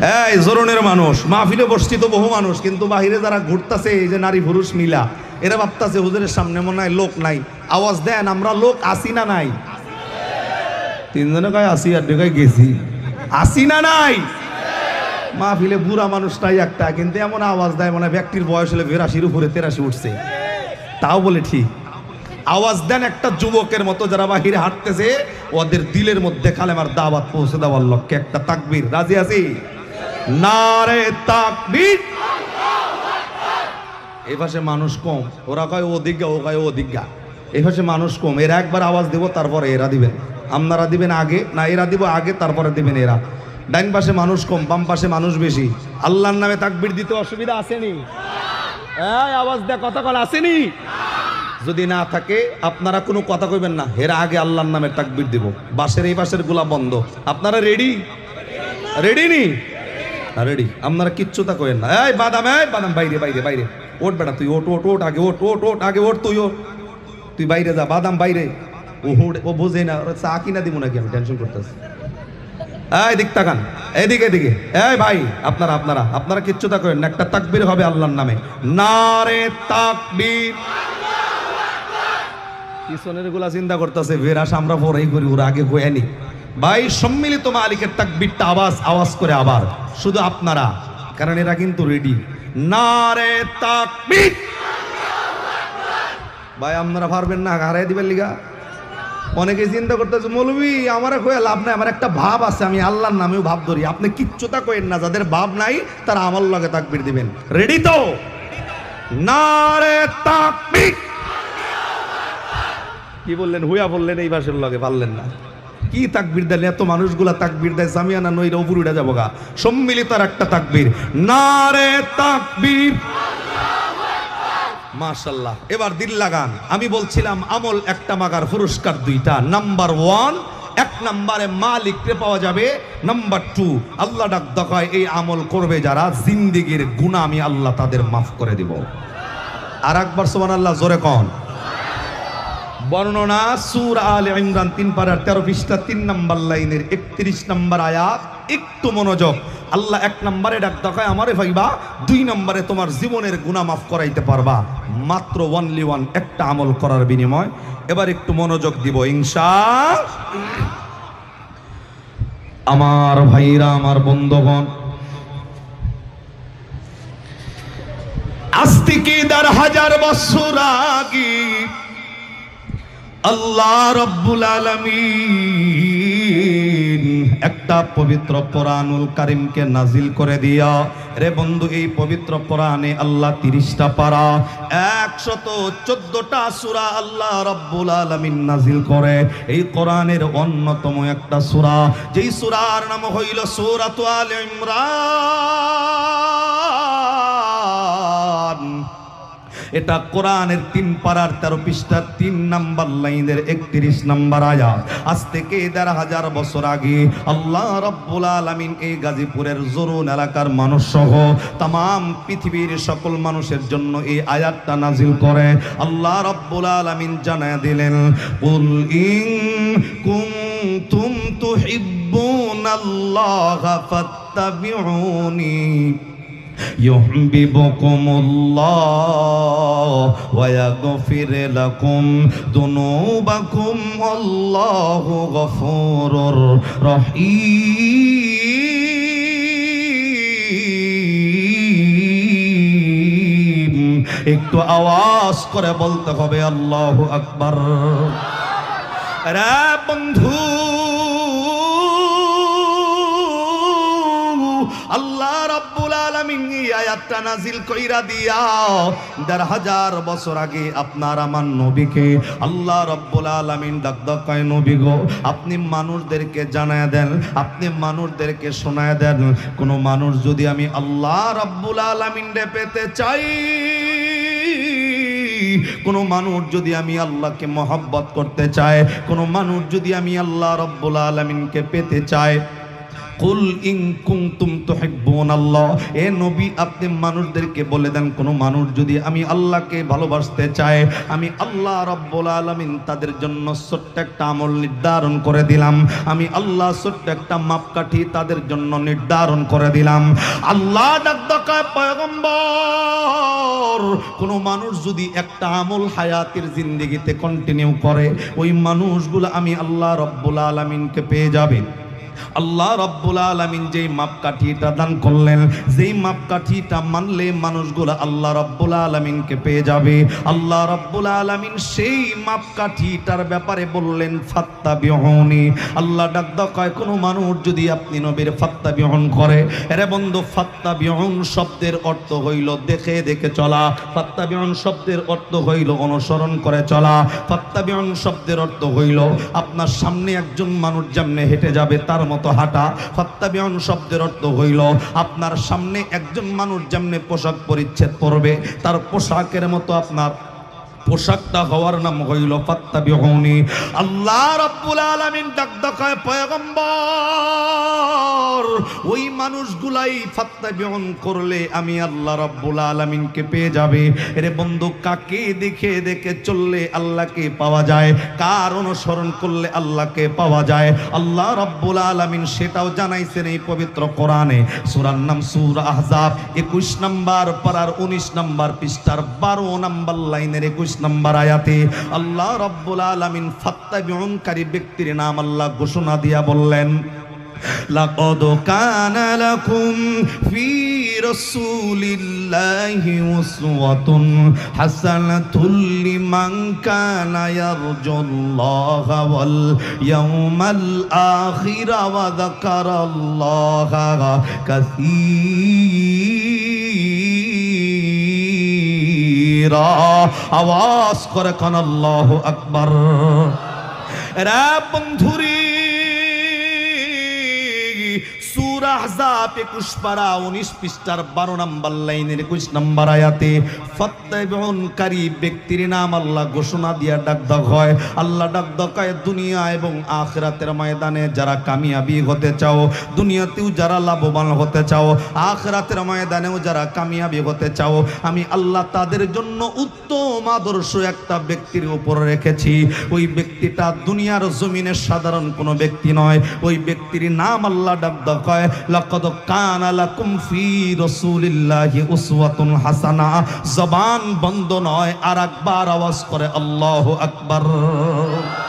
এই জোরনের মানুষ, মাহফিলে বসছি তো বহু মানুষ, কিন্তু বাহিরে যারা ঘুরতাছে, এই যে নারী পুরুষ মিলা, এরা ভাবতাছে হুজুরের সামনে মনে হয় লোক নাই। আওয়াজ দেন, আমরা লোক আসি না নাই? তিনজনে কয়, আসি, আর কয়, গেছি। আসি না নাই? মাহফিলে বুড়া মানুষটাই একটা, কিন্তু এমন আওয়াজ দেয় মানে ব্যক্তির বয়স হলে বিরাশির উপরে তেরাশি উঠছে। তাও বলে ঠিক। আওয়াজ দেন একটা যুবকের মতো যারা বাহিরে হাঁটতেছে, ওদের দিলের মধ্যে কালেমার দাওয়াত পৌঁছে দেওয়ার লক্ষ্যে একটা তাকবির। রাজি আছি? নারে তাকবীর। এই পাশে মানুষ কম, ওরা কয় ও দিজ্ঞা ও কয় ও দিজ্ঞা এই পাশে মানুষ কম, এরা একবার আওয়াজ দেব, তারপরে এরা দিবেন। আপনারা দিবেন আগে, না এরা দিব আগে, তারপরে দিবেন এরা। ডাইন পাশে মানুষ কম, বাম পাশে মানুষ বেশি। আল্লাহর নামে তাকবীর দিতে অসুবিধা আসেনি? আওয়াজ দেয় কথা কল আসেনি? যদি না থাকে, আপনারা কোনো কথা কইবেন না। হেরা আগে আল্লাহর নামে তাকবীর দিব। বাসের এই বাসেরগুলা বন্ধ। আপনারা রেডি? রেডি নি? রেডি আপনারা কিচ্ছু তা কইেন না। এই, বাদাম এই, বাদাম, বাইরে বাইরে বাইরে। ওট বেটা তুই ওট ওট ওট আগে ওট ওট ওট আগে ওট তুই ওট তুই বাইরে যা, বাদাম বাইরে। ও হুড়, ও বোঝে না চা কিনা দিব নাকি? আমি টেনশন করতেছি। এই, দিক তাকান। এদিকে এদিকে। এই, ভাই, আপনারা আপনারা আপনারা কিচ্ছু তা করেন না। একটা তাকবীর হবে আল্লাহর নামে। নারে তাকবীর। পিছনেরগুলা চিন্তা করতেছে বেরাস আমরা পরেই করি, ওরা আগে গোয়ানি ভাই, সম্মিলিত মালিকের তাকবীরটা আওয়াজ আওয়াজ করে আবার। শুধু আপনারা, কারণ এরা কিন্তু রেডি নারে তাকবীর! ভাই, আপনারা পারবেন না, হারাই দিবেন লিগা। অনেকে চিন্তা করতেছে মৌলবি আমার কয়ে লাভ নাই, আমার একটা ভাব আছে, আমি আল্লাহর নামেও ভাব ধরি। আপনি কিচ্ছুতা কইেন না, যাদের ভাব নাই, তারা আমার লগে তাকবীর দিবেন। রেডি তো? নারে তাকবীর! কি বললেন? হুয়া বললেন, এই ভাষার লগে পারলেন না। কি তাকবির দেন? এত মানুষগুলা তাকবির দেয় জামিয়ানা নইরা উপর যাব গা। সম্মিলিত আর একটা তাকবীর। নারে তাকবীর। মাশাল্লাহ। এবার দিল লাগান। আমি বলছিলাম, আমল একটা মাগার পুরস্কার দুইটা। নাম্বার ওয়ান, এক নম্বরে মালিককে পাওয়া যাবে? নাম্বার টু, আল্লাহ ডাক দকায় এই আমল করবে যারা, জিন্দিগির গুণা আমি আল্লাহ তাদের মাফ করে দিব। আর একবার সোমান আল্লাহ জোরে কন। বর্ণনা সুর আল ইমরান তিন পারার তেরো পৃষ্ঠা, তিন নম্বর লাইনের একত্রিশ নম্বর আয়াত। একটু মনোযোগ। আল্লাহ এক নম্বরে ডাক দেখায়, আমারে ভাইবা, দুই নম্বরে তোমার জীবনের গুণা মাফ করাইতে পারবা। মাত্র ওয়ানলি ওয়ান একটা আমল করার বিনিময়। এবার একটু মনোযোগ দিব, ইনশা। আমার ভাইরা, আমার বন্ধুগণ, আজ থেকে হাজার বছর আগে আল্লাহ রব্বুল আলামিন একটা পবিত্র কোরআনুল কারিমকে নাজিল করে দিয়া, রে বন্ধু, এই পবিত্র কোরআনে আল্লাহ তিরিশটা পারা, একশত চোদ্দটা সুরা আল্লাহ রব্বুল আলামিন নাজিল করে। এই কোরআনের অন্যতম একটা সুরা, যেই সুরার নাম হইল সুরাত আল ইমরান। এটা কোরআনের তিন পাড়ার তেরো পৃষ্ঠার তিন নাম্বার লাইনের একত্রিশ নাম্বার আয়াত। আজ থেকে দেড় হাজার বছর আগে আল্লাহ রব্বুল আলমিন এই গাজীপুরের জরুন এলাকার মানুষ সহ তাম পৃথিবীর সকল মানুষের জন্য এই আয়াতটা নাজিল করে। আল্লাহ রব্বুল আলমিন জানায় দিলেন, কুল ইং কুনতুম তুহিব্বুনাল্লাহা ফাত্তাবিউনি। يحببكم الله ويغفر لكم ذنوبكم والله غفور رحيم একটু আওয়াজ করে বলতে হবে আল্লাহ আকবার রে বন্ধু আল্লাহ রাব্বুল আলামিন এই আয়াতটা নাজিল কইরা দিয়া দেড় হাজার বছর আগে আপনার আমার নবীকে আল্লাহ রাব্বুল আলামিন ডাক ডাকায় নবী গো, আপনি মানুষদেরকে জানায় দেন, আপনি মানুষদেরকে শোনায় দেন। কোন মানুষ যদি আমি আল্লাহ রাব্বুল আলামিন রে পেতে চাই, কোনো মানুষ যদি আমি আল্লাহকে মহব্বত করতে চায় কোনো মানুষ যদি আমি আল্লাহ রব্বুল আলমিনকে পেতে চায় কুল ইন কুনতুম তুহিব্বুন আল্লাহ এ নবী, আপনি মানুষদেরকে বলে দেন, কোনো মানুষ যদি আমি আল্লাহকে ভালোবাসতে চায়, আমি আল্লাহ রব্বুল আলামিন তাদের জন্য ছোট্ট একটা আমল নির্ধারণ করে দিলাম। আমি আল্লাহ ছোট্ট একটা মাপকাঠি তাদের জন্য নির্ধারণ করে দিলাম। আল্লাহ পয়গম্বর, কোনো মানুষ যদি একটা আমল হায়াতের জিন্দেগিতে কন্টিনিউ করে, ওই মানুষগুলো আমি আল্লাহ রব্বুল আলামিনকে পেয়ে যাবে। আল্লাহ রব্বুল আলামিন যেই মাপকাঠিটা দান করলেন, যেই মাপকাঠিটা মানলে মানুষগুলো আল্লাহ রব্বুল আলামিনকে পেয়ে যাবে। আল্লাহ রব্বুল আলামিন সেই মাপকাঠিটার ব্যাপারে বললেন ফাত্তা বিহনি আল্লাহ ডাক কয় কোনো মানুষ যদি আপনি নবীর ফাত্তা বিহন করে, এরে বন্ধু ফাত্তা বিহন শব্দের অর্থ হইল দেখে দেখে চলা। ফাত্তা বিহন শব্দের অর্থ হইল অনুসরণ করে চলা। ফাত্তা বিহন শব্দের অর্থ হইল আপনার সামনে একজন মানুষ যেমনে হেঁটে যাবে, তার মতো হাঁটা হত্যাবিয়ন শব্দের অর্থ হইল, আপনার সামনে একজন মানুষ যেমনি পোশাক পরিচ্ছেদ পরবে, তার পোশাকের মতো আপনার পোশাকটা হওয়ার নাম হইল ফাত্তাবিহুনি আল্লাহ রাব্বুল আলামিন ডাক ডাকায় পয়গম্বর, ওই মানুষগুলাই ফাত্তাবিহুন করলে আমি আল্লাহ রাব্বুল আলামিনকে পেয়ে যাবে। এরে বন্ধু, কাকে দেখে দেখে চললে আল্লাহকে পাওয়া যায়? কার অনুসরণ করলে আল্লাহকে পাওয়া যায়? আল্লাহ রাব্বুল আলামিন সেটাও জানাইছেন এই পবিত্র কোরআনে। সূরার নাম সূরা আহজাব 21 নাম্বার পারার 19 নাম্বার পৃষ্ঠার 12 নাম্বার লাইনের 21 নাম্বার আয়াতে আল্লাহ রাব্বুল আলামিন ফাত্তাবিউনকারী ব্যক্তির নাম আল্লাহ ঘোষণা দিয়া বললেন لقد كان لكم في رسول الله أسوة حسنة لمن كان يرجو الله واليوم الآخر وذكر الله كثيرا আওয়াজ করে কান আল্লাহ আকবার। রা বন্ধুরী আহজাব 21 পারা 19 পৃষ্ঠার 12 নাম্বার লাইনের 21 নাম্বার আয়াতে ফাত্তাবিউনকারী ব্যক্তির নাম আল্লাহ ঘোষণা দিয়া ডাক দাও হয়। আল্লাহ ডাক দকায় দুনিয়া এবং আখিরাতের ময়দানে যারা কামিয়াবি হতে চাও, দুনিয়াতেও যারা লাভবান হতে চাও, আখিরাতের ময়দানেও যারা কামিয়াবি হতে চাও, আমি আল্লাহ তাদের জন্য উত্তম আদর্শ একটা ব্যক্তির উপর রেখেছি। ওই ব্যক্তিটা দুনিয়ার জমিনের সাধারণ কোনো ব্যক্তি নয়। ওই ব্যক্তির নাম আল্লাহ ডাক কয় লাকাদ কানা লাকুম ফি রাসূলিল্লাহি উসওয়াতুন হাসানা। জবান বন্ধ নয় আর একবার আওয়াজ করে আল্লাহু আকবার।